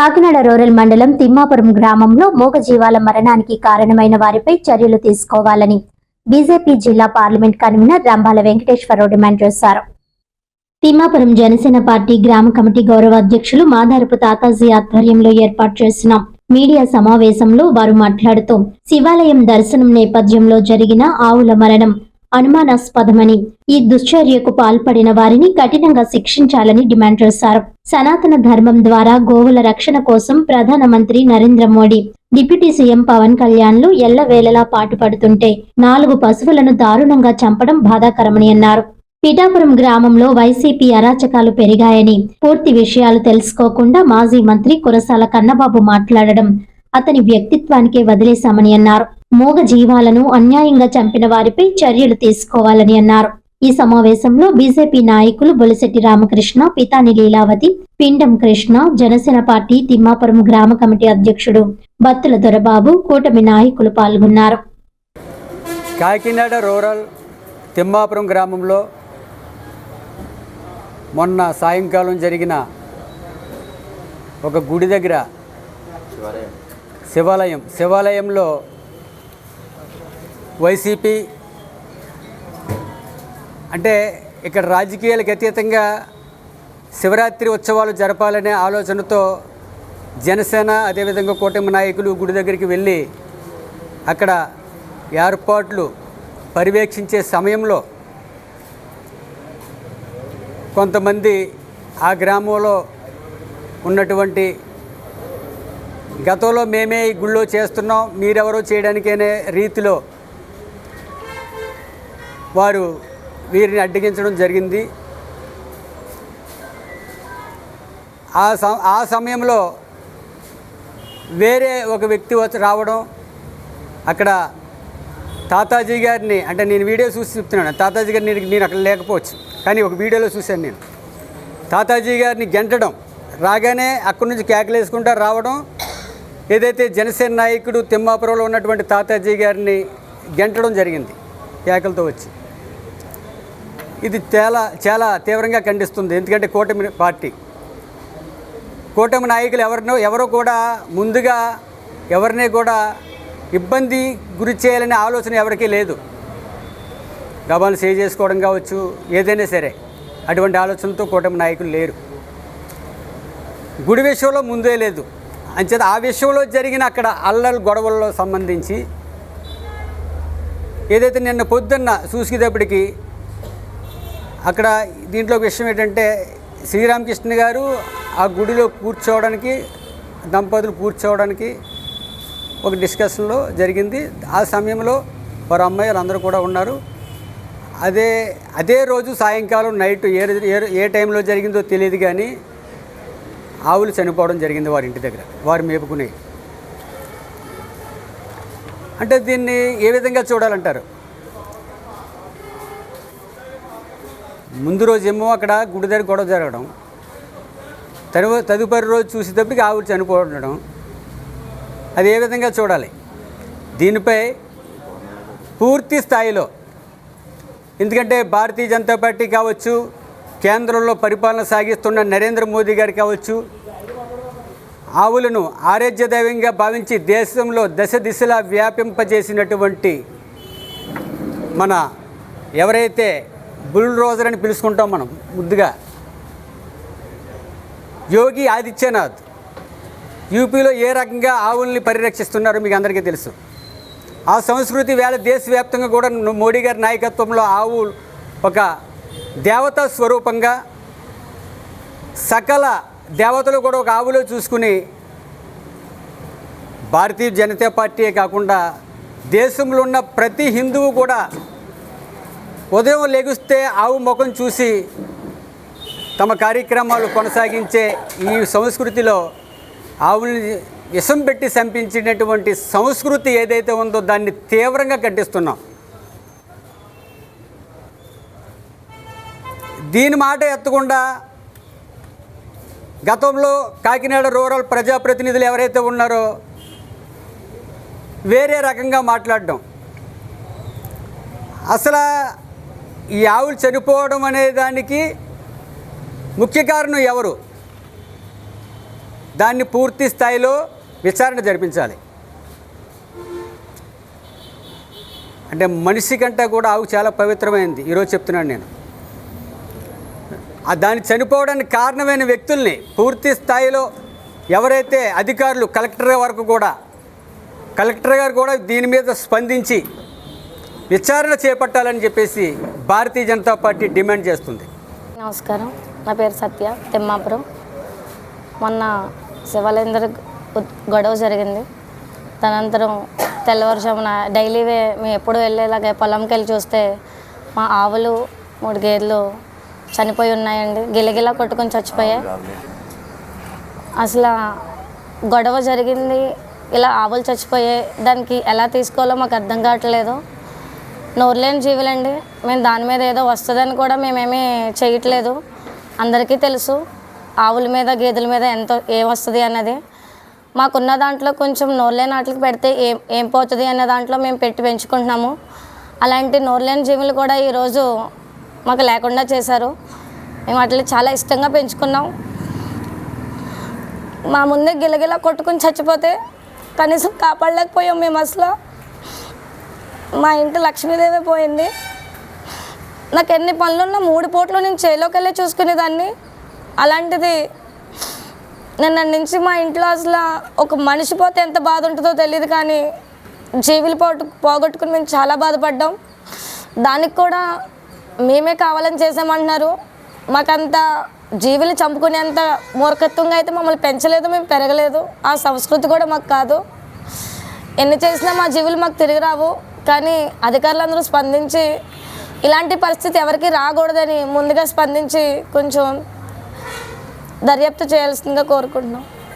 Kakinada rural మండలం తిమ్మాపురం గ్రామంలో మూగజీవాల మరణానికి కారణమైన వారిపై చర్యలు తీసుకోవాలని బీజేపీ జిల్లా parliament convener Rambhala Venkateswararao demand చేశారు. తిమ్మాపురం జనసేన పార్టీ గ్రామ కమిటీ గౌరవ అధ్యక్షులు మాదారపు తాతాజీ ఆధ్వర్యంలో ఏర్పాటు చేసిన మీడియా సమావేశంలో వారు మాట్లాడుతూ శివాలయం దర్శనం నేపథ్యంలో జరిగిన ఆవుల మరణం అనుమానాస్పదమని ఈ దుశ్చర్యకు పాల్పడిన వారిని కఠినంగా శిక్షించాలని డిమాండ్ చేశారు. సనాతన ధర్మం ద్వారా గోవుల రక్షణ కోసం ప్రధానమంత్రి నరేంద్ర మోడీ డిప్యూటీ సీఎం పవన్ కళ్యాణ్లు ఎల్లవేళలా పాటుపడుతుంటే నాలుగు పశువులను దారుణంగా చంపడం బాధాకరమని అన్నారు. పిఠాపురం గ్రామంలో వైసీపీ అరాచకాలు పెరిగాయని పూర్తి విషయాలు తెలుసుకోకుండా మాజీ మంత్రి కురసాల కన్నబాబు మాట్లాడడం అతని వ్యక్తిత్వానికే వదిలేశామని అన్నారు. మూగ జీవాలను అన్యాయంగా చంపిన వారిపై చర్యలు తీసుకోవాలని అన్నారు. ఈ సమావేశంలో బీజేపీ నాయకులు బొలిశెట్టి రామకృష్ణ పితాని లీలావతి పిండం కృష్ణ జనసేన పార్టీ తిమ్మాపురం గ్రామ కమిటీ అధ్యక్షుడు బత్తుల దొరబాబు కూటమి నాయకులు పాల్గొన్నారు. కాకినాడ రూరల్ తిమ్మాపురం గ్రామంలో మొన్న సాయంకాలం జరిగిన ఒక గుడి దగ్గర శివాలయం శివాలయంలో వైసీపీ. అంటే ఇక్కడ రాజకీయాలకు అతీతంగా శివరాత్రి ఉత్సవాలు జరపాలనే ఆలోచనతో జనసేన అదేవిధంగా కూటమి నాయకులు గుడి దగ్గరికి వెళ్ళి అక్కడ ఏర్పాట్లు పర్యవేక్షించే సమయంలో కొంతమంది ఆ గ్రామంలో ఉన్నటువంటి గతంలో మేమే ఈ గుళ్ళో చేస్తున్నాం మీరెవరో చేయడానికనే రీతిలో వారు వీరిని అడ్డగించడం జరిగింది. ఆ సమ ఆ సమయంలో వేరే ఒక వ్యక్తి వచ్చి రావడం అక్కడ తాతాజీ గారిని అంటే నేను వీడియో చూసి చెప్తున్నాను తాతాజీ గారిని నేను నేను అక్కడ లేకపోవచ్చు కానీ ఒక వీడియోలో చూశాను నేను. తాతాజీ గారిని గెంటడం రాగానే అక్కడి నుంచి కేకలేసుకుంటూ రావడం ఏదైతే జనసేన నాయకుడు తిమ్మాపురంలో ఉన్నటువంటి తాతాజీ గారిని గెంటడం జరిగింది కేకలతో వచ్చి. ఇది చాలా చాలా తీవ్రంగా ఖండిస్తుంది. ఎందుకంటే కూటమి పార్టీ. కూటమి నాయకులు ఎవరినో ఎవరో కూడా ముందుగా ఎవరిని కూడా ఇబ్బంది గురి చేయాలనే ఆలోచన ఎవరికీ లేదు. గబాలు సేవ్ చేసుకోవడం కావచ్చు ఏదైనా సరే అటువంటి ఆలోచనతో కూటమి నాయకులు లేరు. గుడి విషయంలో ముందే లేదు. అంచేత ఆ విషయంలో జరిగిన అక్కడ అల్లలు గొడవల్లో సంబంధించి ఏదైతే నిన్న పొద్దున్న చూసేటప్పటికి అక్కడ దీంట్లో ఒక విషయం ఏంటంటే శ్రీరామకృష్ణ గారు ఆ గుడిలో కూర్చోవడానికి దంపతులు కూర్చోవడానికి ఒక డిస్కషన్లో జరిగింది. ఆ సమయంలో వారు అమ్మాయిలు అందరూ కూడా ఉన్నారు. అదే అదే రోజు సాయంకాలం నైట్ ఏ ఏ ఏ టైంలో జరిగిందో తెలియదు కానీ ఆవులు చనిపోవడం జరిగింది వారి ఇంటి దగ్గర వారు మేపుకునే. అంటే దీన్ని ఏ విధంగా చూడాలంటారు? ముందు రోజు ఏమో అక్కడ గుడి దగ్గర గొడవ జరగడం. తరువాత తదుపరి రోజు చూసేటప్పటికి ఆవులు చనిపోవడం. అది ఏ విధంగా చూడాలి? దీనిపై పూర్తి స్థాయిలో ఎందుకంటే భారతీయ జనతా పార్టీ కావచ్చు కేంద్రంలో పరిపాలన సాగిస్తున్న నరేంద్ర మోదీ గారు కావచ్చు ఆవులను ఆరోగ్య దైవంగా భావించి దేశంలో దశ దిశలా వ్యాపింపజేసినటువంటి మన ఎవరైతే బుల్ రోజర్ అని పిలుచుకుంటాం మనం ముద్దుగా. యోగి ఆదిత్యనాథ్ యూపీలో ఏ రకంగా ఆవుల్ని పరిరక్షిస్తున్నారో మీకు అందరికీ తెలుసు. ఆ సంస్కృతి వేళ దేశవ్యాప్తంగా కూడా మోడీ గారి నాయకత్వంలో ఆవు ఒక దేవతా స్వరూపంగా సకల దేవతలు కూడా ఒక ఆవులో చూసుకుని భారతీయ జనతా పార్టీయే కాకుండా దేశంలో ఉన్న ప్రతి హిందువు కూడా ఉదయం లెగుస్తే ఆవు ముఖం చూసి తమ కార్యక్రమాలు కొనసాగించే ఈ సంస్కృతిలో ఆవుల్ని విషం పెట్టి చంపించినటువంటి సంస్కృతి ఏదైతే ఉందో దాన్ని తీవ్రంగా ఖండిస్తున్నాం. దీని మాట ఎత్తకుండా గతంలో కాకినాడ రూరల్ ప్రజాప్రతినిధులు ఎవరైతే ఉన్నారో వేరే రకంగా మాట్లాడడం. అసలు ఈ ఆవులు చనిపోవడం అనే దానికి ముఖ్య కారణం ఎవరు? దాన్ని పూర్తి స్థాయిలో విచారణ జరిపించాలి. అంటే మనిషి కంటే కూడా ఆవు చాలా పవిత్రమైంది. ఈరోజు చెప్తున్నాను నేను. ఆ దాన్ని చనిపోవడానికి కారణమైన వ్యక్తుల్ని పూర్తి స్థాయిలో ఎవరైతే అధికారులు కలెక్టర్ వరకు కూడా కలెక్టర్ గారు కూడా దీని మీద స్పందించి విచారణ చేపట్టాలని చెప్పేసి భారతీయ జనతా పార్టీ డిమాండ్ చేస్తుంది. నమస్కారం. నా పేరు సత్య తిమ్మాపురం. మొన్న శివాలేందర్ గొడవ జరిగింది. తదనంతరం తెల్లవారుజామున డైలీ వే మేము ఎప్పుడు వెళ్ళేలాగా పొలంకి వెళ్ళి చూస్తే మా ఆవులు మూడు గేదెలు చనిపోయి ఉన్నాయండి. గిలగిలా కొట్టుకొని చచ్చిపోయాయి. అసలు గొడవ జరిగింది. ఇలా ఆవులు చచ్చిపోయాయి దానికి ఎలా తీసుకోవాలో మాకు అర్థం కావట్లేదు. నోరులేని జీవులండి. మేము దాని మీద ఏదో వస్తుందని కూడా మేమేమీ చేయట్లేదు అందరికీ తెలుసు ఆవుల మీద గేదెల మీద ఎంతో ఏం వస్తుంది అన్నది. మాకున్న దాంట్లో కొంచెం నోరులేని వాటికి పెడితే ఏం ఏం పోతుంది అనే దాంట్లో మేము పెట్టి పెంచుకుంటున్నాము. అలాంటి నోరులేని జీవులు కూడా ఈరోజు మాకు లేకుండా చేశారు. మేము వాటిని చాలా ఇష్టంగా పెంచుకున్నాం. మా ముందే గిలగిలా కొట్టుకుని చచ్చిపోతే కనీసం కాపాడలేకపోయాం మేము అసలు. మా ఇంటి లక్ష్మీదేవి పోయింది. నాకు ఎన్ని పనులున్నా మూడు పూట్లు నేను చేలోకి వెళ్ళి చూసుకునేదాన్ని. అలాంటిది నిన్న నుంచి మా ఇంట్లో అసలు ఒక మనిషి పోతే ఎంత బాధ ఉంటుందో తెలియదు కానీ జీవులు పోటు పోగొట్టుకుని మేము చాలా బాధపడ్డాం. దానికి కూడా మేమే కావాలని చేసామంటున్నారు మాకంత జీవులు చంపుకునేంత మూర్ఖత్వంగా అయితే మమ్మల్ని పెంచలేదు మేము పెరగలేదు. ఆ సంస్కృతి కూడా మాకు కాదు. ఎన్ని చేసినా మా జీవులు మాకు తిరిగి రావు. కానీ అధికారులందరూ స్పందించి ఇలాంటి పరిస్థితి ఎవరికి రాకూడదని ముందుగా స్పందించి కొంచెం దర్యాప్తు చేయాల్సిందిగా కోరుకుంటున్నాం.